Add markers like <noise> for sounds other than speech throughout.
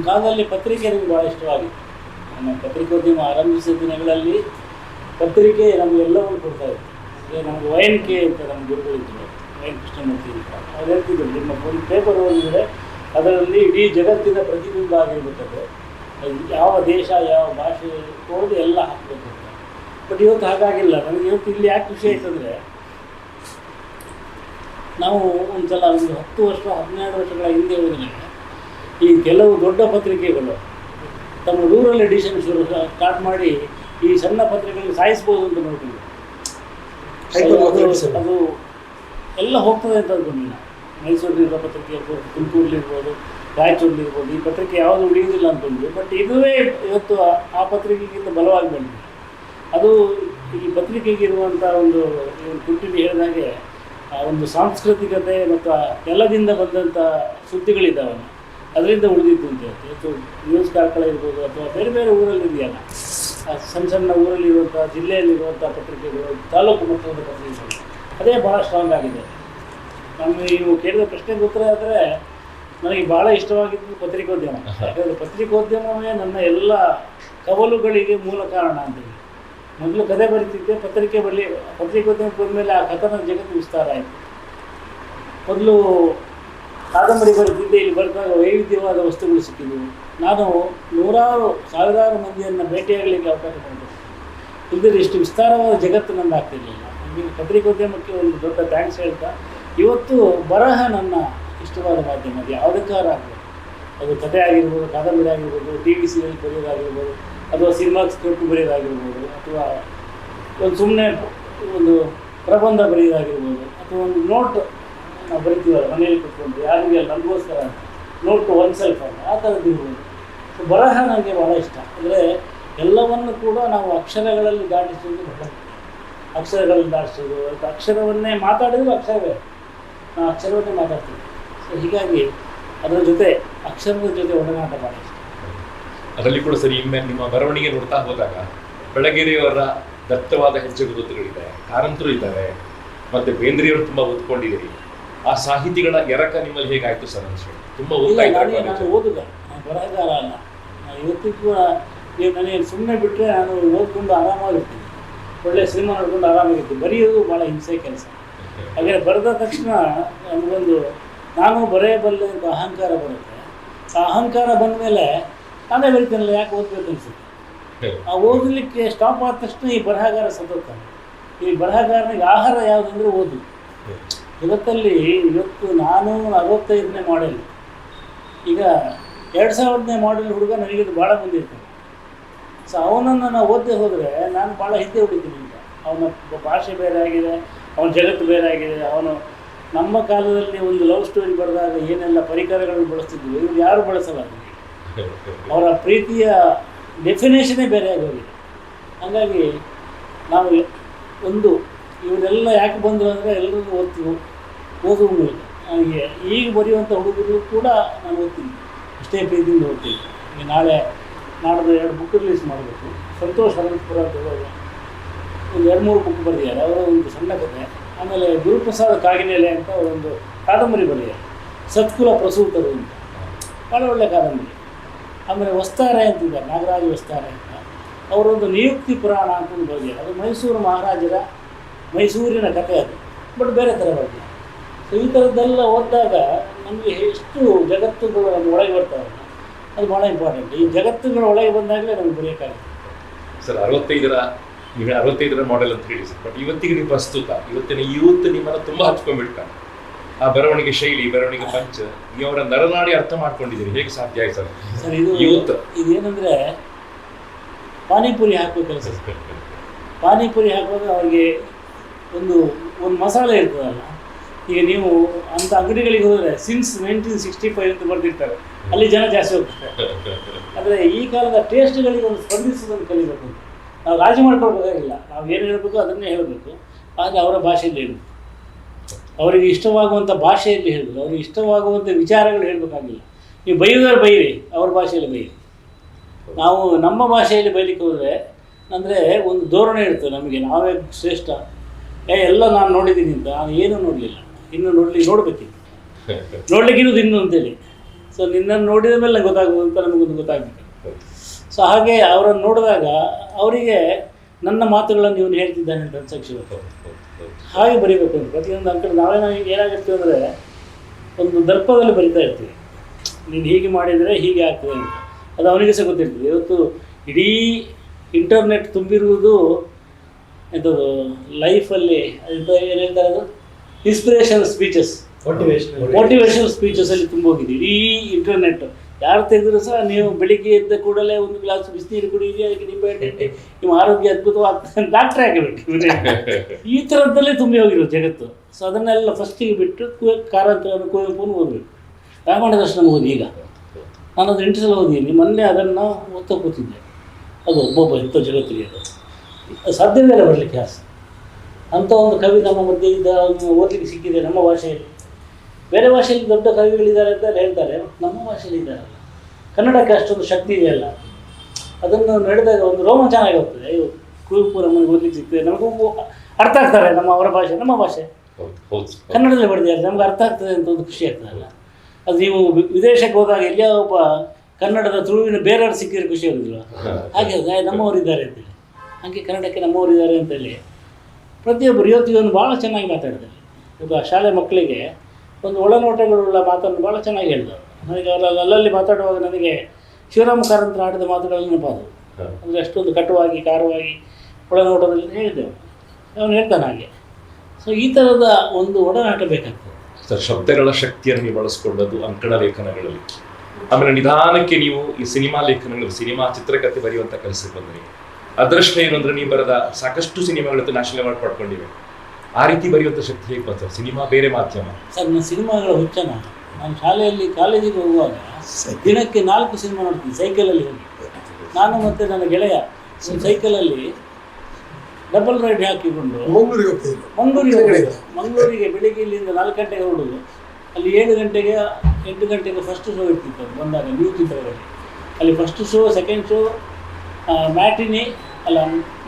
ಒಂದು ಕಾಲದಲ್ಲಿ ಪತ್ರಿಕೆ ನನಗೆ ಭಾಳ ಇಷ್ಟವಾಗಿತ್ತು. ನಮ್ಮ ಪತ್ರಿಕೋದ್ಯಮ ಆರಂಭಿಸಿದ ದಿನಗಳಲ್ಲಿ ಪತ್ರಿಕೆ ನಮಗೆಲ್ಲವನ್ನು ಕೊಡ್ತಾ ಇತ್ತು. ಈಗ ನಮಗೆ ವೈನ್ ಕೆ ಅಂತ ನಮ್ಮ ಗುರುಗಳಿದ್ದರು ವೈನ್ ಕೃಷ್ಣಮೂರ್ತಿ ಅಂತ. ಅವ್ರು ಹೇಳ್ತಿದ್ರು, ನಿಮ್ಮ ಒಂದು ಪೇಪರ್ ಓದಿದರೆ ಅದರಲ್ಲಿ ಇಡೀ ಜಗತ್ತಿನ ಪ್ರತಿಬಿಂಬ ಆಗಿರ್ಬೇಕಾದ್ರೆ ಯಾವ ದೇಶ, ಯಾವ ಭಾಷೆ ಓದಿ ಎಲ್ಲ ಹಾಕಬೇಕು ಬಟ್ ಇವತ್ತು ಹಾಗಾಗಿಲ್ಲ. ನನಗೆ ಇವತ್ತು ಇಲ್ಲಿ ಯಾಕೆ ಖುಷಿ ಆಯ್ತಂದರೆ ನಾವು ಒಂದ್ಸಲ ಒಂದು ಹತ್ತು ವರ್ಷ ಹನ್ನೆರಡು ವರ್ಷಗಳ ಹಿಂದೆ ಹೋದರೆ ಈ ಕೆಲವು ದೊಡ್ಡ ಪತ್ರಿಕೆಗಳು ತಮ್ಮ ರೂರಲ್ ಎಡಿಷನ್ ಶುರು ಸ್ಟಾರ್ಟ್ ಮಾಡಿ ಈ ಸಣ್ಣ ಪತ್ರಿಕೆಗಳಿಗೆ ಸಾಯಿಸ್ಬೋದು ಅಂತ ನೋಡ್ತೀವಿ ಅದು- ಎಲ್ಲ ಹೋಗ್ತದೆ ಅಂತ ಅಂದ್ಕೊಂಡಿಲ್ಲ ಮೈಸೂರಿಲಿರುವ ಪತ್ರಿಕೆ ಇರ್ಬೋದು ತುಮಕೂರಲ್ಲಿರ್ಬೋದು ರಾಯಚೂರಲ್ಲಿರ್ಬೋದು ಈ ಪತ್ರಿಕೆ ಯಾವುದು ಉಳಿಯುವುದಿಲ್ಲ ಅಂದ್ಕೊಂಡ್ವಿ. ಬಟ್ ಇದುವೇ ಇವತ್ತು ಆ- ಪತ್ರಿಕೆಗಿಂತ ಬಲವಾಗಿ ಬಂದಿದೆ ಅದು ಈ ಪತ್ರಿಕೆಗೆ ಪತ್ರಿಕೆಗಿರುವಂಥ ಒಂದು ಕುಟ್ಟಿನಿ ಹೇಳಿದಾಗೆ ಆ ಒಂದು ಸಾಂಸ್ಕೃತಿಕತೆ ಮತ್ತು ನೆಲದಿಂದ ಬಂದಂಥ ಸುದ್ದಿಗಳಿದ್ದಾವಲ್ಲ ಅದರಿಂದ ಉಳಿದಿದ್ದು ಅಂತ ಹೇಳ್ತೀವಿ. ಇವತ್ತು ನ್ಯೂಸ್ ಕಾರ್ಕಳ ಇರ್ಬೋದು ಅಥವಾ ಬೇರೆ ಬೇರೆ ಊರಲ್ಲಿ ಇದೆಯಲ್ಲ ಆ ಸಣ್ಣ ಸಣ್ಣ ಊರಲ್ಲಿರುವಂಥ ಜಿಲ್ಲೆಯಲ್ಲಿರುವಂಥ ಪತ್ರಿಕೆಗಳು ತಾಲೂಕು ಮಟ್ಟದ ಪತ್ರಿಕೆಗಳು ಅದೇ ಭಾಳ ಸ್ಟ್ರಾಂಗ್ ಆಗಿದೆ. ನಮಗೆ ನೀವು ಕೇಳಿದ ಪ್ರಶ್ನೆಗೆ ಉತ್ತರ ಆದರೆ ನನಗೆ ಭಾಳ ಇಷ್ಟವಾಗಿದ್ದು ಪತ್ರಿಕೋದ್ಯಮ. <laughs> ಯಾಕಂದರೆ ಪತ್ರಿಕೋದ್ಯಮವೇ ನನ್ನ ಎಲ್ಲ ಕವಲುಗಳಿಗೆ ಮೂಲ ಕಾರಣ ಅಂತೇಳಿ ಮೊದಲು ಕತೆ ಬರೀತಿದ್ದೆ ಪತ್ರಿಕೆ ಬರಲಿ ಪತ್ರಿಕೋದ್ಯಮ ಬಂದಮೇಲೆ ಆ ಕಥನ ಜಗತ್ತು ವಿಸ್ತಾರ ಆಯಿತು. ಮೊದಲು ಕಾದಂಬರಿ ಜಿಲ್ಲೆಯಲ್ಲಿ ಬರೆದಾಗ ವೈವಿಧ್ಯವಾದ ವಸ್ತುಗಳು ಸಿಕ್ಕಿದವು. ನಾನು ನೂರಾರು, ಸಾವಿರಾರು ಮಂದಿಯನ್ನು ಭೇಟಿಯಾಗಲಿಕ್ಕೆ ಅವಕಾಶ ಮಾಡಿದೆ ಇಲ್ಲದ್ರೆ ಇಷ್ಟು ವಿಸ್ತಾರವಾದ ಜಗತ್ತು ನಂದು ಆಗ್ತಿರಲಿಲ್ಲ. ನನಗೆ ಪತ್ರಿಕೋದ್ಯಮಕ್ಕೆ ಒಂದು ದೊಡ್ಡ ಥ್ಯಾಂಕ್ಸ್ ಹೇಳ್ತಾ, ಇವತ್ತು ಬರಹ ನನ್ನ ಇಷ್ಟವಾದ ಮಾಧ್ಯಮ. ಅದು ಯಾವುದಕ್ಕಾರ ಅದು ಕಥೆ ಆಗಿರ್ಬೋದು, ಕಾದಂಬರಿ ಆಗಿರ್ಬೋದು ಟಿ ವಿ ಸೀರಿಯಲ್ ಬರೆಯೋದಾಗಿರ್ಬೋದು, ಅಥವಾ ಸಿನಿಮಾ ಸ್ಕ್ರಿಪ್ಟ್ ಬರೆಯೋದಾಗಿರ್ಬೋದು, ಅಥವಾ ಒಂದು ಸುಮ್ಮನೆ ಒಂದು ಪ್ರಬಂಧ ಬರೆಯೋದಾಗಿರ್ಬೋದು, ಅಥವಾ ಒಂದು ನೋಟ್ ನಾವು ಬರಿತೀವಲ್ಲ, ಮನೆಯಲ್ಲಿ ಕುತ್ಕೊಂಡು. ಯಾರಿಗೆ ನಮಗೋಸ್ಕರ ನೋಟ್ ಒನ್ ಸೆಲ್ಫ್ ಅಲ್ಲ ಆ ಥರದ್ದು ಇರ್ಬೋದು. ಸೊ ಬರಹ ನನಗೆ ಭಾಳ ಇಷ್ಟ. ಅಂದರೆ ಎಲ್ಲವನ್ನು ಕೂಡ ನಾವು ಅಕ್ಷರಗಳಲ್ಲಿ ದಾಟಿಸೋದು ಅಕ್ಷರಗಳಲ್ಲಿ ದಾಟಿಸೋದು ಅಕ್ಷರವನ್ನೇ ಮಾತಾಡಿದ್ರು ಅಕ್ಷರವೇ. ನಾವು ಅಕ್ಷರವನ್ನೇ ಮಾತಾಡ್ತೀವಿ. ಸೊ ಹೀಗಾಗಿ ಅದರ ಜೊತೆ ಅಕ್ಷರದ ಜೊತೆ ಒಡನಾಟ ಭಾಳ ಅದರಲ್ಲಿ ಕೂಡ ಸರಿ ಇಮ್ಮೆ ನಿಮ್ಮ ಬರವಣಿಗೆ ನೋಡ್ತಾ ಹೋದಾಗ ಬೆಳಗೆರೆಯವರ ದತ್ತವಾದ ಹೆಜ್ಜೆ ಗುರುತುಗಳಿದೆ, ಕಾರಂತರು ಇದ್ದಾರೆ ಮತ್ತು ಬೇಂದ್ರೆಯವರು ತುಂಬ ಓದ್ಕೊಂಡಿದ್ದೀರಿ ಆ ಸಾಹಿತಿಗಳ ಎರಕ ನಿಮ್ಮಲ್ಲಿ ಹೇಗಾಯ್ತು ಸರ್ ಅನ್ಸ್ಕೊಂಡು ತುಂಬಾ ಓದ್ತಾ. ಓದುಗ ಬರಹಗಾರ ಅಲ್ಲ. ಇವತ್ತಿಗೂ ಕೂಡ ನೀವು ನನಗೆ ಸುಮ್ಮನೆ ಬಿಟ್ಟರೆ ನಾನು ಓದ್ಕೊಂಡು ಆರಾಮಾಗಿರ್ತೀನಿ. ಒಳ್ಳೆ ಸಿನಿಮಾ ನೋಡ್ಕೊಂಡು ಆರಾಮಾಗಿರ್ತೀನಿ. ಬರೆಯೋದು ಭಾಳ ಹಿಂಸೆ ಕೆಲಸ. ಹಾಗೆ ಬರೆದ ತಕ್ಷಣ ನನಗೊಂದು ನಾನು ಬರೆಯಬಲ್ಲೆ ಅಂತ ಅಹಂಕಾರ ಬರುತ್ತೆ. ಆ ಅಹಂಕಾರ ಬಂದ ಮೇಲೆ ನಾನೇ ಬರಿತೀನಲ್ಲ ಯಾಕೆ ಓದ್ಬೇಕು ಅನಿಸುತ್ತೆ? ಆ ಓದಲಿಕ್ಕೆ ಸ್ಟಾಪ್ ಆದ ತಕ್ಷಣ ಈ ಬರಹಗಾರ ಸತ್ತೋಗ್ತಾನೆ ಈ ಬರಹಗಾರನಿಗೆ ಆಹಾರ ಯಾವುದಂದ್ರೆ ಓದು. ಇವತ್ತಲ್ಲಿ ಇವತ್ತು ನಾನು ಅರವತ್ತೈದನೇ ಮಾಡೆಲ್ ಈಗ ಎರಡು ಸಾವಿರದನೇ ಮಾಡೆಲ್ ಹುಡುಗ ನನಗಿದು ಭಾಳ ಬಂದಿರ್ತಾನೆ ಸೊ ಅವನನ್ನು ನಾನು ಓದದೆ ಹೋದರೆ ನಾನು ಭಾಳ ಹಿಂದೆ ಉಳಿತೀನಿ ಈಗ. ಅವನ ಭಾಷೆ ಬೇರೆ ಆಗಿದೆ, ಅವನ ಜಗತ್ತು ಬೇರೆ ಆಗಿದೆ, ಅವನು ನಮ್ಮ ಕಾಲದಲ್ಲಿ ಒಂದು ಲವ್ ಸ್ಟೋರಿ ಬರೆದಾಗ ಏನೆಲ್ಲ ಪರಿಕರಗಳನ್ನು ಬಳಸ್ತಿದ್ವಿ, ಇವ್ರು ಯಾರು ಬಳಸಲ್ಲ ಅವರ ಪ್ರೀತಿಯ ಡೆಫಿನೇಷನೇ ಬೇರೆ ಆಗೋಗಿದೆ. ಹಾಗಾಗಿ ನಾವು ಒಂದು, ಇವರೆಲ್ಲ ಯಾಕೆ ಬಂದರು ಅಂದರೆ ಎಲ್ಲರಿಗೂ ಓದ್ತೀವಿ. ಓದುವ ಮೂಲಕ ನನಗೆ ಈಗ ಬರೆಯುವಂಥ ಹುಡುಗರು ಕೂಡ ನಾನು ಓದ್ತೀನಿ. ಅಷ್ಟೇ ಪ್ರೀತಿಯಿಂದ ಓದ್ತೀನಿ. ಈಗ ನಾಳೆ ನಾಡ್ದು ಎರಡು ಬುಕ್ ರಿಲೀಸ್ ಮಾಡಬೇಕು. ಸಂತೋಷ್ ಅನಂತಪುರ ಅಂತ ಹೇಳೋದು ಒಂದು ಎರಡು ಮೂರು ಬುಕ್ ಬರೆದಿದ್ದಾರೆ. ಅವರ ಒಂದು ಸಣ್ಣ ಕಥೆ ಆಮೇಲೆ ಗುರುಪ್ರಸಾದ್ ಕಾಗಿನೆಲೆ ಅಂತ ಒಂದು ಕಾದಂಬರಿ ಬರೆದಿದ್ದಾರೆ. ಸತ್ಕುಲ ಪ್ರಸೂತರು ಅಂತ. ಭಾಳ ಒಳ್ಳೆ ಕಾದಂಬರಿ. ಆಮೇಲೆ ವಸ್ತಾರೆ ಅಂತಿದ್ದಾರೆ. ನಾಗರಾಜ ವಸ್ತಾರೆ ಅಂತ. ಅವರೊಂದು ನಿಯುಕ್ತಿ ಪುರಾಣ ಅಂತ ಒಂದು ಬರೆದಿದ್ದಾರೆ. ಅದು ಮೈಸೂರು ಮಹಾರಾಜರ ಮೈಸೂರಿನ ಕಥೆ ಅದು. ಬಟ್ ಬೇರೆ ಥರ ಬರೆದಿದ್ದಾರೆ. ಈ ಥರದ್ದೆಲ್ಲ ಓದಿದಾಗ ನಮಗೆ ಎಷ್ಟು ಜಗತ್ತುಗಳು ನಮ್ಮ ಒಳಗೆ ಬರ್ತಾವೆ ಅದು ಭಾಳ ಇಂಪಾರ್ಟೆಂಟ್ ಈ ಜಗತ್ತುಗಳ ಒಳಗೆ ಬಂದಾಗಲೇ ನಮ್ಗೆ ಬರೆಯೋಕ್ಕಾಗುತ್ತೆ. ಸರ್ ಅರವತ್ತೈದರ ನೀವು ಅರವತ್ತೈದರ ಮಾಡೆಲ್ ಅಂತ ಹೇಳಿ ಸರ್. ಬಟ್ ಇವತ್ತಿಗೆ ನೀವು ಪ್ರಸ್ತುತ ಇವತ್ತಿನ ಯೂತ್ ನಿಮ್ಮನ್ನು ತುಂಬ ಹಚ್ಕೊಂಡ್ಬಿಡ್ತಾರೆ ಆ ಬರವಣಿಗೆ ಶೈಲಿ ಬರವಣಿಗೆ ಪಂಚ ನೀವು ಅವರ ನರನಾಡಿ ಅರ್ಥ ಮಾಡ್ಕೊಂಡಿದ್ದೀರಿ. ಹೇಗೆ ಸಾಧ್ಯ ಆಯ್ತು ಸರ್? ಸರ್ ಇದು ಯೂತ್. ಇದೇನೆಂದರೆ ಪಾನಿಪುರಿ ಹಾಕೋ ಕೆಲಸ ಪಾನಿಪುರಿ ಹಾಕುವಾಗ ಅವರಿಗೆ ಒಂದು ಒಂದು ಮಸಾಲೆ ಇರ್ತದಲ್ಲ. ಈಗ ನೀವು ಅಂತ ಅಂಗಡಿಗಳಿಗೆ ಹೋದರೆ ಸಿನ್ಸ್ ನೈನ್ಟೀನ್ ಸಿಕ್ಸ್ಟಿ ಫೈವ್ ಅಂತ ಬರೆದಿರ್ತಾರೆ, ಅಲ್ಲಿ ಜನ ಜಾಸ್ತಿ ಹೋಗ್ತಾರೆ. ಆದರೆ ಈ ಕಾಲದ ಟೇಸ್ಟ್ಗಳಿಗೆ ಒಂದು ಸ್ಪಂದಿಸೋದನ್ನು ಕಲಿಬೇಕು. ನಾವು ರಾಜಿ ಮಾಡ್ಕೊಳ್ಬೇಕಾಗಿಲ್ಲ. ನಾವು ಏನು ಹೇಳಬೇಕು ಅದನ್ನೇ ಹೇಳಬೇಕು. ಆದರೆ ಅವರ ಭಾಷೆಯಲ್ಲಿ ಹೇಳಬೇಕು. ಅವರಿಗೆ ಇಷ್ಟವಾಗುವಂಥ ಭಾಷೆಯಲ್ಲಿ ಹೇಳಬೇಕು. ಅವ್ರಿಗೆ ಇಷ್ಟವಾಗುವಂಥ ವಿಚಾರಗಳು ಹೇಳಬೇಕಾಗಿಲ್ಲ. ನೀವು ಬೈಯೋದಾದ್ರೆ ಬೈರಿ, ಅವ್ರ ಭಾಷೆಯಲ್ಲಿ ಬೈರಿ. ನಾವು ನಮ್ಮ ಭಾಷೆಯಲ್ಲಿ ಬೈಲಿಕ್ಕೆ ಹೋದರೆ ಅಂದರೆ ಒಂದು ಧೋರಣೆ ಇರ್ತದೆ ನಮಗೆ. ನಾವೇ ಶ್ರೇಷ್ಠ. ಏ, ಎಲ್ಲ ನಾನು ನೋಡಿದ್ದೀನಿ ಅಂತ. ನಾನು ಏನೂ ನೋಡಲಿಲ್ಲ. ಇನ್ನು ನೋಡಲಿ ನೋಡ್ಲಿಕ್ಕೆ ನೋಡ್ಲಿಕ್ಕಿರೋದು ಇನ್ನು ಅಂತೇಳಿ. ಸೊ ನಿನ್ನನ್ನು ನೋಡಿದ ಮೇಲೆ ನಂಗೆ ಗೊತ್ತಾಗ್ಬೋದು ಅಂತ ನಮಗೊಂದು ಗೊತ್ತಾಗಬೇಕು ಸೊ ಹಾಗೆ ಅವರನ್ನು ನೋಡಿದಾಗ ಅವರಿಗೆ ನನ್ನ ಮಾತುಗಳನ್ನು ಇವನು ಹೇಳ್ತಿದ್ದಾನೆ ಅಂತ ಅನ್ಸಕ್ಕೆ. ಹಾಗೆ ಬರೀಬೇಕು ಅಂತ. ಪ್ರತಿಯೊಂದು ಅಂಕಲ್ ನಾವೇ ನಾವು ಏನಾಗಿರ್ತೀವಿ ಅಂದರೆ ಒಂದು ದರ್ಪದಲ್ಲಿ ಬರಿತಾ ಇರ್ತೀವಿ. ನೀನು ಹೀಗೆ ಮಾಡಿದರೆ ಹೀಗೆ ಆಗ್ತದೆ ಅಂತ. ಅದು ಅವನಿಗೆ ಸಹ ಗೊತ್ತಿರ್ತದೆ. ಇವತ್ತು ಇಡೀ ಇಂಟರ್ನೆಟ್ ತುಂಬಿರುವುದು ಎಂಥದ್ದು ಲೈಫಲ್ಲಿ ಅದು ಏನು ಹೇಳ್ತಾರೆ ಅದು? ಇನ್ಸ್ಪಿರೇಷನ್ ಸ್ಪೀಚಸ್ ಮೋಟಿವೇಶನಲ್ ತುಂಬ ಹೋಗಿದೆ ಇಡೀ ಇಂಟರ್ನೆಟ್ ಯಾರು ತೆಗೆದ್ರು ಸಹ ನೀವು ಬೆಳಿಗ್ಗೆ ಎದ್ದ ಕೂಡಲೇ ಒಂದು ಗ್ಲಾಸ್ ಬಿಸಿನೀರು ಕುಡಿಯಿರಿ ಅದಕ್ಕೆ ನಿಂಬೆ ಹಣ್ಣು ಇಟ್ಟು ನಿಮ್ಮ ಆರೋಗ್ಯ ಅದ್ಭುತವಾಗ್ತದೆ. <laughs> ಡಾಕ್ಟ್ರೇ ಆಗಬೇಕು ಈ ಥರದ್ದಲ್ಲೇ ತುಂಬಿ ಹೋಗಿರೋ ಜಗತ್ತು. ಸೊ ಅದನ್ನೆಲ್ಲ ಫಸ್ಟಿಗೆ ಬಿಟ್ಟು ಕಾರಂತರನ್ನು ಕುವೆಂಪುನ ಓದಬೇಕು ರಾಮಾಯಣ ದರ್ಶನ ಓದಿ ಈಗ. ನಾನು ಅದು ಎಂಟು ಸಲ ಓದಿದ್ದೀನಿ ಮೊನ್ನೆ ಅದನ್ನು ಓದ್ತಾ ಕೂತಿದ್ದೆ. ಅದು ಒಬ್ಬೊಬ್ಬ ಎಂಥ ಜಗತ್ತಿಗೆ ಅದು. ಸಾಧ್ಯವೇ ಇಲ್ಲ ಬರಲಿಕ್ಕೆ ಹಾಸ ಅಂಥ ಒಂದು ಕವಿ ನಮ್ಮ ಮಧ್ಯೆ ಇದ್ದ ಓದಲಿಕ್ಕೆ ಸಿಕ್ಕಿದೆ ನಮ್ಮ ಭಾಷೆಯಲ್ಲಿ. ಬೇರೆ ಭಾಷೆಯಲ್ಲಿ ದೊಡ್ಡ ಕವಿಗಳಿದ್ದಾರೆ ಅಂತ ಹೇಳ್ತಾರೆ ನಮ್ಮ ಭಾಷೆಯಲ್ಲಿ ಇದ್ದಾರಲ್ಲ ಕನ್ನಡಕ್ಕೆ ಅಷ್ಟೊಂದು ಶಕ್ತಿ ಇದೆಯಲ್ಲ. ಅದನ್ನು ನಡೆದಾಗ ಒಂದು ರೋಮಾಂಚನ ಆಗಿ ಹೋಗ್ತದೆ. ಅಯ್ಯೋ ಕುವೆಂಪು ನಮಗೆ ಓದಲಿಕ್ಕೆ ಸಿಗ್ತದೆ ನಮಗೂ ಅರ್ಥ ಆಗ್ತಾರೆ ನಮ್ಮ ಅವರ ಭಾಷೆ ನಮ್ಮ ಭಾಷೆ. ಕನ್ನಡದಲ್ಲಿ ಬರೆದಿದ್ದಾರೆ ನಮ್ಗೆ ಅರ್ಥ ಆಗ್ತದೆ ಅಂತ ಒಂದು ಖುಷಿ ಆಗ್ತದಲ್ಲ ಅದು ನೀವು ವಿದೇಶಕ್ಕೆ ಹೋದಾಗ ಎಲ್ಲಿಯೋ ಒಬ್ಬ ಕನ್ನಡದ ತುಳುವಿನ ಬೇರೆಯವ್ರು ಸಿಕ್ಕಿದ್ರೆ ಖುಷಿ ಆಗೋದಿಲ್ಲ ಹಾಗೆ ನಮ್ಮವರಿದ್ದಾರೆ ಅಂತೇಳಿ ಹಾಗೆ ಕನ್ನಡಕ್ಕೆ ನಮ್ಮವರಿದ್ದಾರೆ ಅಂತೇಳಿ ಪ್ರತಿಯೊಬ್ಬರು ಇವತ್ತು ಇವನು ಭಾಳ ಚೆನ್ನಾಗಿ ಮಾತಾಡ್ತಾರೆ ಈಗ ಶಾಲೆ ಮಕ್ಕಳಿಗೆ ಒಂದು ಒಳನೋಟಗಳುಳ್ಳ ಮಾತನ್ನು ಭಾಳ ಚೆನ್ನಾಗಿ ಹೇಳಿದರು. ನನಗೆ ಅವರಲ್ಲಿ ಅಲ್ಲಲ್ಲಿ ಮಾತಾಡುವಾಗ ನನಗೆ ಶಿವರಾಮ ಕಾರಂತರ ಆಡಿದ ಮಾತುಗಳು ನೆನಪಾದವು. ಅಂದರೆ ಅಷ್ಟೊಂದು ಕಟುವಾಗಿ ಕಾರವಾಗಿ ಒಳನೋಟದಲ್ಲಿ ಹೇಳಿದ್ದೆವು ಅವನು ಹೇಳ್ತಾನೆ ಹಾಗೆ. ಸೊ ಈ ಥರದ ಒಂದು ಒಡನಾಟ ಬೇಕಾಗ್ತದೆ. ಸರ್ ಶಬ್ದಗಳ ಶಕ್ತಿಯನ್ನು ನೀವು ಬಳಸ್ಕೊಂಡದ್ದು ಅಂಕಣ ಲೇಖನಗಳಲ್ಲಿ. ಆಮೇಲೆ ನಿಧಾನಕ್ಕೆ ನೀವು ಈ ಸಿನಿಮಾ ಲೇಖನಗಳು ಸಿನಿಮಾ ಚಿತ್ರಕಥೆ ಬರೆಯುವಂಥ ಕೆಲಸಕ್ಕೆ ಬಂದ್ರಿ. ಅದೃಷ್ಟ ಏನು ಅಂದ್ರೆ ನೀವು ಬರೆದ ಸಾಕಷ್ಟು ಸಿನಿಮಾಗಳು ನ್ಯಾಷನಲ್ ಅವಾರ್ಡ್ ಪಡ್ಕೊಂಡಿವೆ. ಆ ರೀತಿ ಬರೆಯುವಂತ ಶಕ್ತಿ ಹೇಗೆ ಬಂತು? ಸಿನಿಮಾ ಬೇರೆ ಮಾಧ್ಯಮ. ಸರ್ ನಾನು ಸಿನಿಮಾಗಳ ಹುಚ್ಚನ. ನಾನು ಶಾಲೆಯಲ್ಲಿ ಕಾಲೇಜಿಗೆ ಹೋಗುವಾಗ ದಿನಕ್ಕೆ ನಾಲ್ಕು ಸಿನಿಮಾ ನೋಡ್ತೀನಿ ಸೈಕಲಲ್ಲಿ ಹೋಗಿ. ನಾನು ಮತ್ತೆ ನನ್ನ ಗೆಳೆಯ ಸೈಕಲ್. ಸೈಕಲಲ್ಲಿ ಡಬಲ್ ರೈಡ್ ಹಾಕಿಕೊಂಡು ಮಂಗಳೂರಿಗೆ ಮಂಗಳೂರಿಗೆ ಬೆಳಿಗ್ಗೆ ಇಲ್ಲಿಂದ ನಾಲ್ಕು ಗಂಟೆಗೆ ಹೊರಡುದು. ಅಲ್ಲಿ ಏಳು ಗಂಟೆಗೆ ಎಂಟು ಗಂಟೆಗೆ ಫಸ್ಟ್ ಶೋ ಇರ್ತಿತ್ತು ಬಂದಾಗ ನ್ಯೂ ಚಿತ್ರದಲ್ಲಿ ಅಲ್ಲಿ. First show second show matinee ಅಲ್ಲ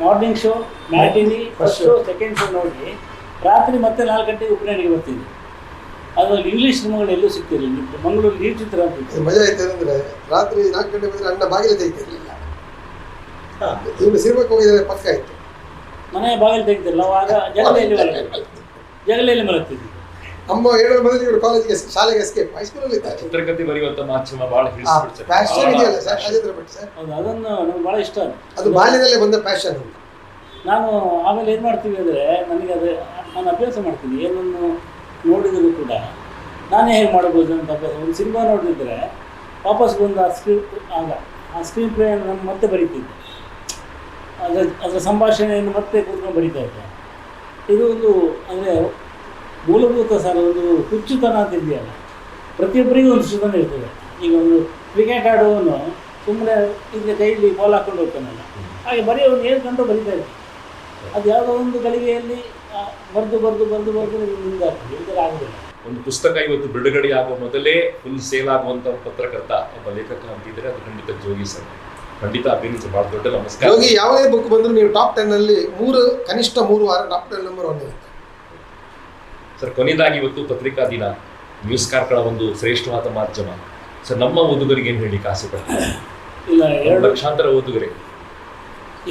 morning show matinee first show second show ನೋಡಿ ರಾತ್ರಿ ಮತ್ತೆ ನಾಲ್ಕು ಗಂಟೆಗೆ ಉಪನಯನಿಗೆ ಬರ್ತೀನಿ. ಅದರಲ್ಲಿ ಇಂಗ್ಲೀಷ್ ಸಿನಿಮಾಗಳು ಎಲ್ಲೂ ಸಿಗ್ತಿರಲಿಲ್ಲ. ಮಂಗಳೂರು ನೀರು ಚಿತ್ರ ಮಜಾ ಆಯ್ತು ಅಂದ್ರೆ ರಾತ್ರಿ ನಾಲ್ಕು ಗಂಟೆ ಬಂದರೆ ಅಣ್ಣ ಬಾಗಿಲು ತೆಗಿತಿರಲಿಲ್ಲ. ಇವನು ಸಿನಿಮಾಕ್ಕೆ ಹೋಗಿದ್ರೆ ಪಕ್ಕ ಆಯ್ತು. ಮನೆ ಬಾಗಿಲು ತೆಗಿತಿರಲ್ಲ ಅವಾಗ ಜಗಲೆಯಲ್ಲಿ ಜಗಳ ಜಗಲೆಯಲ್ಲಿ ಮಲಗ್ತಿದ್ದೆ. ಅಮ್ಮ ಏಳರ ಮೊದಲು ಇವರು ಕಾಲೇಜಿಗೆ ಶಾಲೆಗೆ ಎಸ್ಕೇಪ್ ಹೈಸ್ಕೂಲಲ್ಲಿ ಇದ್ದಾರೆ. ಚಿತ್ರಕಥೆ ಬರೆಯುವಂತ ಮಾಧ್ಯಮ ಬಹಳ ಹಿಡಿಸ್ಬಿಡ್ತಾರೆ. ಫ್ಯಾಷನ್ ಇದೆಯಲ್ಲ ಸರ್ ರಾಜೇಂದ್ರ ಭಟ್ ಸರ್. ಹೌದು ಅದನ್ನು ನನಗೆ ಭಾಳ ಇಷ್ಟ. ಅದು. ಬಾಲ್ಯದಲ್ಲೇ ಬಂದ ಪ್ಯಾಷನ್ ನಾನು ಆಮೇಲೆ ಏನು ಮಾಡ್ತೀವಿ ಅಂದರೆ ನನಗೆ ಅದು ನಾನು ಅಭ್ಯಾಸ ಮಾಡ್ತೀನಿ ಏನನ್ನು ನೋಡಿದರೂ ಕೂಡ. ನಾನೇ ಹೇಗೆ ಮಾಡಬಹುದು ಅಂತ ಅಭ್ಯಾಸ ಒಂದು ಸಿನಿಮಾ ನೋಡಿದ್ರೆ ವಾಪಸ್ ಬಂದು ಆ ಸ್ಕ್ರೀನ್ ಆಗ ಆ ಸ್ಕ್ರೀನ್ ಪ್ಲೇ ನಾನು ಮತ್ತೆ ಬರಿತಿದ್ದೆ ಅದರ ಅದರ ಸಂಭಾಷಣೆಯನ್ನು ಮತ್ತೆ ಕೂತ್ಕೊಂಡು ಬರಿತಾ ಇದ್ದೆ. ಇದು ಒಂದು ಅಂದರೆ ಮೂಲಭೂತ ಸರ್ ಒಂದು ಹುಚ್ಚುತನ ಅಂತ ಇದೆಯಲ್ಲ ಪ್ರತಿಯೊಬ್ಬರಿಗೂ ಒಂದು ಸುತನ ಇರ್ತದೆ. ಈಗ ಒಂದು ಕ್ರಿಕೆಟ್ ಆಡುವವನು ಸುಮ್ಮನೆ ಈಗ ಕೈಲಿ ಬಾಲ್ ಹಾಕೊಂಡು ಹೋಗ್ತಾನಲ್ಲ ಹಾಗೆ ಬರೆಯೋನು ಏನು ಕಂಡು ಬರೀತಾ ಇದ್ದ ಅದು ಯಾವುದೋ ಒಂದು ಗಳಿಗೆಯಲ್ಲಿ ಬರೆದು ಬರೆದು ಬರೆದು ಬರೆದು ಮುಂದೆ ಆಗ್ತದೆ ಇದರ ಆಗೋದಿಲ್ಲ. ಒಂದು ಪುಸ್ತಕ ಇವತ್ತು ಬಿಡುಗಡೆ ಆಗುವ ಮೊದಲೇ ಫುಲ್ ಸೇಲ್ ಆಗುವಂತ ಪತ್ರಕರ್ತ ಒಬ್ಬ ಲೇಖಕ ಅಂತಿದ್ರೆ ಅದು ಖಂಡಿತ ಜೋಗಿ ಸರ್. ಖಂಡಿತ ಅಭಿನಂದನೆ ಬಹಳ ದೊಡ್ಡ ನಮಸ್ಕಾರ. ಯಾವುದೇ ಬುಕ್ ಬಂದರೂ ನೀವು ಟಾಪ್ ಟೆನ್ ಅಲ್ಲಿ ಮೂರು ಕನಿಷ್ಠ ಮೂರು ವಾರ ಟಾಪ್ ಟೆನ್ ನಂಬರ್ ಒನ್ ಇರುತ್ತೆ ಸರ್ ಕೊನೆಯದಾಗಿ ಇವತ್ತು ಪತ್ರಿಕಾ ದಿನ ನ್ಯೂಸ್ ಕಾರ್ಕಳ ಒಂದು ಶ್ರೇಷ್ಠವಾದ ಮಾಧ್ಯಮ. ಸರ್ ನಮ್ಮ ಓದುಗರಿಗೆ ಏನು ಹೇಳಿ ಕಾಸು ಇಲ್ಲ ಎರಡು ಲಕ್ಷಾಂತರ ಓದುಗರೆ.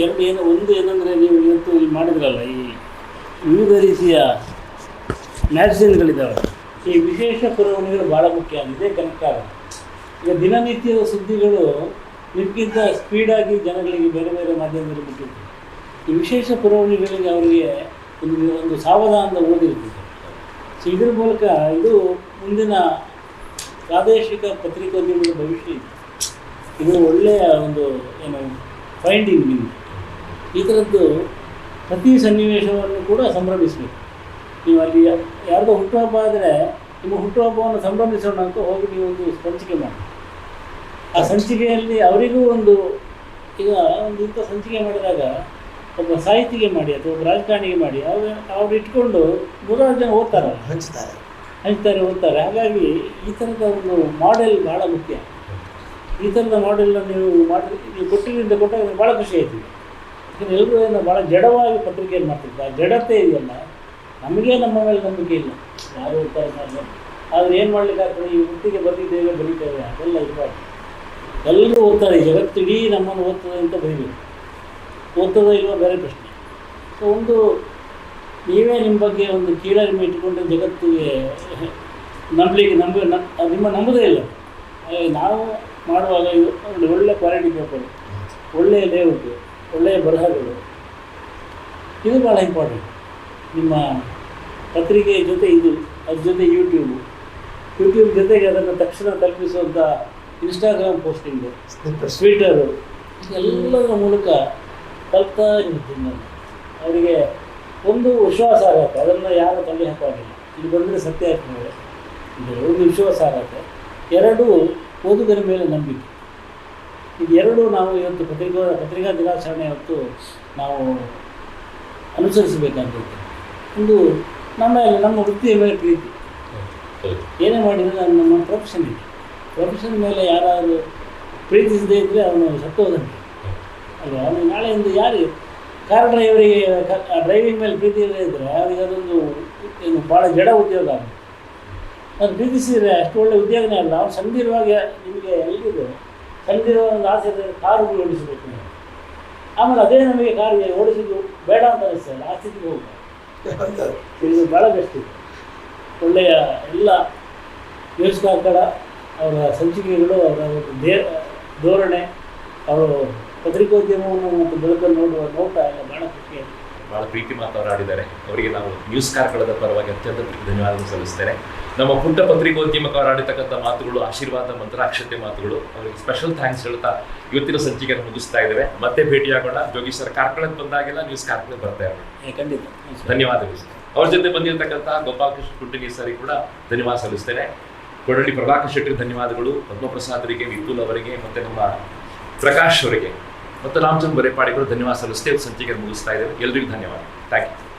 ಎರಡು ಏನು ಒಂದು ಏನಂದರೆ ನೀವು ಇವತ್ತು ಇಲ್ಲಿ ಮಾಡಿದ್ರಲ್ಲ ಈ ವಿವಿಧ ರೀತಿಯ ಮ್ಯಾಗಝಿನ್ಗಳಿದ್ದಾವೆ ಈ ವಿಶೇಷ ಪುರವಣಿಗಳು ಭಾಳ ಮುಖ್ಯ. ಆಗಿದೆ ಕನಕಾರ ಈಗ ದಿನನಿತ್ಯದ ಸುದ್ದಿಗಳು ನಿಮಗಿಂತ ಸ್ಪೀಡಾಗಿ ಜನಗಳಿಗೆ ಬೇರೆ ಬೇರೆ ಮಾಧ್ಯಮದಲ್ಲಿ ಮುಟ್ಟಿರ್ತದೆ ಈ ವಿಶೇಷ ಪುರವಣಿಗಳಿಗೆ ಅವರಿಗೆ ಒಂದು ಒಂದು ಸಾವಧಾನದ ಓದಿರ್ತದೆ ಸೊ ಇದ್ರ ಮೂಲಕ ಇದು ಮುಂದಿನ ಪ್ರಾದೇಶಿಕ ಪತ್ರಿಕೋದ್ಯಮದ ಭವಿಷ್ಯ ಇದೆ. ಒಳ್ಳೆಯ ಒಂದು, ಏನು ಫೈಂಡಿಂಗ್ ನಿಮಗೆ ಈ ಥರದ್ದು ಪ್ರತಿ ಸನ್ನಿವೇಶವನ್ನು ಕೂಡ ಸಂಭ್ರಮಿಸಬೇಕು. ನೀವು ಅಲ್ಲಿ ಯಾರಿಗೋ ಹುಟ್ಟುಹಬ್ಬ ಆದರೆ ನಿಮ್ಮ ಹುಟ್ಟುಹಬ್ಬವನ್ನು ಸಂಭ್ರಮಿಸೋಣ ಅಂತ ಹೋಗಿ ನೀವು ಒಂದು ಸಂಚಿಕೆ ಮಾಡಿ. ಆ ಸಂಚಿಕೆಯಲ್ಲಿ ಅವರಿಗೂ ಒಂದು ಈಗ ಒಂದು ಇಂಥ ಸಂಚಿಕೆ ಮಾಡಿದಾಗ ಒಬ್ಬ ಸಾಹಿತಿಗೆ ಮಾಡಿ ಅಥವಾ ಒಬ್ಬ ರಾಜಕಾರಣಿಗೆ ಮಾಡಿ ಅವ್ರು ಅವ್ರು ಇಟ್ಕೊಂಡು ನೂರಾರು ಜನ ಓದ್ತಾರಲ್ಲ ಹಂಚ್ತಾರೆ. ಹಂಚ್ತಾರೆ ಓದ್ತಾರೆ. ಹಾಗಾಗಿ ಈ ಥರದ ಒಂದು ಮಾಡೆಲ್ ಭಾಳ ಮುಖ್ಯ. ಈ ಥರದ ಮಾಡೆಲ್ನ ನೀವು ಮಾಡಿ ನೀವು ಕೊಟ್ಟಿದ್ದರಿಂದ ಕೊಟ್ಟಾಗ ಭಾಳ ಖುಷಿ ಆಯ್ತು. ಯಾಕಂದರೆ ಎಲ್ಲರೂ ಏನೋ ಭಾಳ ಜಡವಾಗಿ ಪತ್ರಿಕೆಯನ್ನು ಮಾಡ್ತಿರ್ತಾರೆ ಆ ಜಡತೆ ಇದೆಯಲ್ಲ ನಮಗೆ ನಮ್ಮ ಮೇಲೆ ನಂಬಿಕೆ ಇಲ್ಲ. ಯಾರು ಓದ್ತಾರೆ ಮಾಡ್ತಾರೆ. ಆದರೆ ಏನು ಮಾಡ್ಲಿಕ್ಕೆ ಆಗ್ತದೆ ಈ ವೃತ್ತಿಗೆ ಬಂದಿದ್ದೇವೆ ಬರೀತೇವೆ ಅದೆಲ್ಲ ಇರಬಾರ್ದು ಎಲ್ಲರೂ ಓದ್ತಾರೆ. ಜಗತ್ತಿಡೀ ನಮ್ಮನ್ನು ಓದ್ತದೆ ಅಂತ ಬರೀಬೇಕು. ಓದ್ತದೋ ಇಲ್ವ ಬೇರೆ ಪ್ರಶ್ನೆ. ಸೊ ಒಂದು ನೀವೇ ನಿಮ್ಮ ಬಗ್ಗೆ ಒಂದು ಕೀಳರಿಮೆ ಇಟ್ಟುಕೊಂಡು ಜಗತ್ತಿಗೆ ನಂಬಲಿಕ್ಕೆ ನಂಬ ನಿಮ್ಮ ನಂಬುದೇ ಇಲ್ಲ. ಹಾಗಾಗಿ ನಾವು ಮಾಡುವಾಗ ಇದು ಒಂದು ಒಳ್ಳೆ ಕ್ವಾಲಿಟಿ ಪೇಪರ್ ಒಳ್ಳೆಯ ಲೇಔಟ್ ಒಳ್ಳೆಯ ಬರಹಗಳು. ಇದು ಭಾಳ ಇಂಪಾರ್ಟೆಂಟ್ ನಿಮ್ಮ ಪತ್ರಿಕೆಯ ಜೊತೆ ಇದು ಅದ್ರ ಜೊತೆ ಯೂಟ್ಯೂಬು ಯೂಟ್ಯೂಬ್ ಜೊತೆಗೆ ಅದನ್ನು ತಕ್ಷಣ ತಲುಪಿಸುವಂಥ ಇನ್ಸ್ಟಾಗ್ರಾಮ್ ಪೋಸ್ಟಿಂಗು. ಟ್ವಿಟರು ಎಲ್ಲದರ ಮೂಲಕ ತಲುಪ್ತಾ ಇರ್ತೀನಿ ಅವರಿಗೆ ಒಂದು ವಿಶ್ವಾಸ ಆಗುತ್ತೆ. ಅದನ್ನು ಯಾರು ತಳ್ಳಿ ಹಾಕೋದಿಲ್ಲ. ಇಲ್ಲಿ ಬಂದರೆ ಸತ್ಯ ಆಗ್ತದೆ ಇದು ಒಂದು ವಿಶ್ವಾಸ ಆಗತ್ತೆ. ಎರಡು ಓದುಗರ ಮೇಲೆ ನಂಬಿಕೆ. ಇದು ಎರಡು ನಾವು ಇವತ್ತು ಪತ್ರಿಕಾ ಪತ್ರಿಕಾ ದಿನಾಚರಣೆ ಹೊತ್ತು ನಾವು ಅನುಸರಿಸಬೇಕಾಗಿತ್ತು ಒಂದು ನಮ್ಮ ನಮ್ಮ ವೃತ್ತಿಯ ಮೇಲೆ ಪ್ರೀತಿ. ಏನೇ ಮಾಡಿದರೆ ನಮ್ಮ ಪ್ರೊಫೆಷನ್ ಇದೆ. ಪ್ರೊಫೆಷನ್ ಮೇಲೆ ಯಾರಾದರೂ ಪ್ರೀತಿಸದೇ ಇದ್ದರೆ ಅವನು ಸತ್ತೋದಂತೆ. ಅಲ್ವಾ ನಾಳೆಯಿಂದ ಯಾರಿಗೆ ಕಾರ್ ಡ್ರೈವರಿಗೆ ಡ್ರೈವಿಂಗ್ ಮೇಲೆ ಪ್ರೀತಿ ಇಲ್ಲದೇ ಇದ್ದರೆ ಅವರಿಗೆ ಅದೊಂದು ಏನು ಭಾಳ ಜಡ ಉದ್ಯೋಗ ಆಗುತ್ತೆ ಅದು ಪ್ರೀತಿಸಿದರೆ ಅಷ್ಟು ಒಳ್ಳೆ ಉದ್ಯೋಗನೇ ಅಲ್ಲ. ಅವ್ರು ಸಣ್ಣದಿರುವಾಗ ನಿಮಗೆ ಎಲ್ಲಿದೆ? ಸಂದಿರುವ ಒಂದು ಆಸೆ ಇದ್ದರೆ ಕಾರು ಓಡಿಸಬೇಕು ನಾವು. ಆಮೇಲೆ ಅದೇ ನಮಗೆ ಕಾರು ಓಡಿಸಿದ್ದು ಬೇಡ ಅಂತ ಅನಿಸ್ತಲ್ಲ ಆ ಸ್ಥಿತಿಗೆ ಹೋಗ್ತಾರೆ ಇದು ಭಾಳ ಬೆಸ್ಟ್ ಇದೆ. ಒಳ್ಳೆಯ ಎಲ್ಲ ನ್ಯೂಸ್ ಕಾರ್ಕಳ ಅವರ ಸಂಚಿಕೆಗಳು, ಅವರ ಧೋರಣೆ, ಅವರು ಪತ್ರಿಕೋದ್ಯಮವನ್ನು ಮತ್ತು ಬೆಳಕನ್ನು ನೋಡುವ ನೋಟ ಎಲ್ಲ ಬಹಳ ಖುಷಿಯಾಗಿದೆ ಬಹಳ ಪ್ರೀತಿ ಮಾತನಾಡಿದ್ದಾರೆ ಅವರಿಗೆ ನಾವು ನ್ಯೂಸ್ ಕಾರ್ಕಳದ ಪರವಾಗಿ ಅತ್ಯಂತ ಧನ್ಯವಾದಗಳು ಸಲ್ಲಿಸ್ತೇನೆ. ನಮ್ಮ ಪುಟ್ಟ ಪತ್ರಿಕೋದ್ಯಮಕ್ಕೆ ಆಡಿರ್ತಕ್ಕಂಥ ಮಾತುಗಳು ಆಶೀರ್ವಾದ ಮಂತ್ರಾಕ್ಷತೆ ಮಾತುಗಳು ಅವರಿಗೆ ಸ್ಪೆಷಲ್ ಥ್ಯಾಂಕ್ಸ್ ಹೇಳ್ತಾ ಇವತ್ತಿನ ಸಂಚಿಕೆಯನ್ನು ಮುಗಿಸ್ತಾ ಇದ್ದೇವೆ. ಮತ್ತೆ ಭೇಟಿಯಾಗೋಣ. ಜೋಗಿ ಸರ್ ಕಾರ್ಕಳಕ್ಕೆ ಬಂದಾಗೆಲ್ಲ ನ್ಯೂಸ್ ಕಾರ್ಕಳಕ್ಕೆ ಬರ್ತಾ ಇರೋಣ ಏ, ಖಂಡಿತ. ಧನ್ಯವಾದಗಳು ಅವ್ರ ಜೊತೆ ಬಂದಿರತಕ್ಕಂಥ ಗೋಪಾಲಕೃಷ್ಣ ಕುಂಟಗಿ ಸರಿ ಕೂಡ ಧನ್ಯವಾದ ಸಲ್ಲಿಸ್ತೇನೆ. ಕೊಡಳ್ಳಿ ಪ್ರಭಾಕರ್ ಶೆಟ್ಟಿ ಧನ್ಯವಾದಗಳು. ಪದ್ಮಪ್ರಸಾದರಿಗೆ ವಿಪುಲ್ ಅವರಿಗೆ ಮತ್ತೆ ನಮ್ಮ ಪ್ರಕಾಶ್ ಅವರಿಗೆ. ಮತ್ತು ರಾಮಚಂದ್ರ ಬರೇಪಾಡಿಗಳು ಧನ್ಯವಾದ ಸಲ್ಲಿಸ್ತೇವೆ. ಸಂಚಿಕೆ ಮುಗಿಸ್ತಾ ಇದ್ದೇವೆ. ಎಲ್ರಿಗೂ ಧನ್ಯವಾದ. Thank you.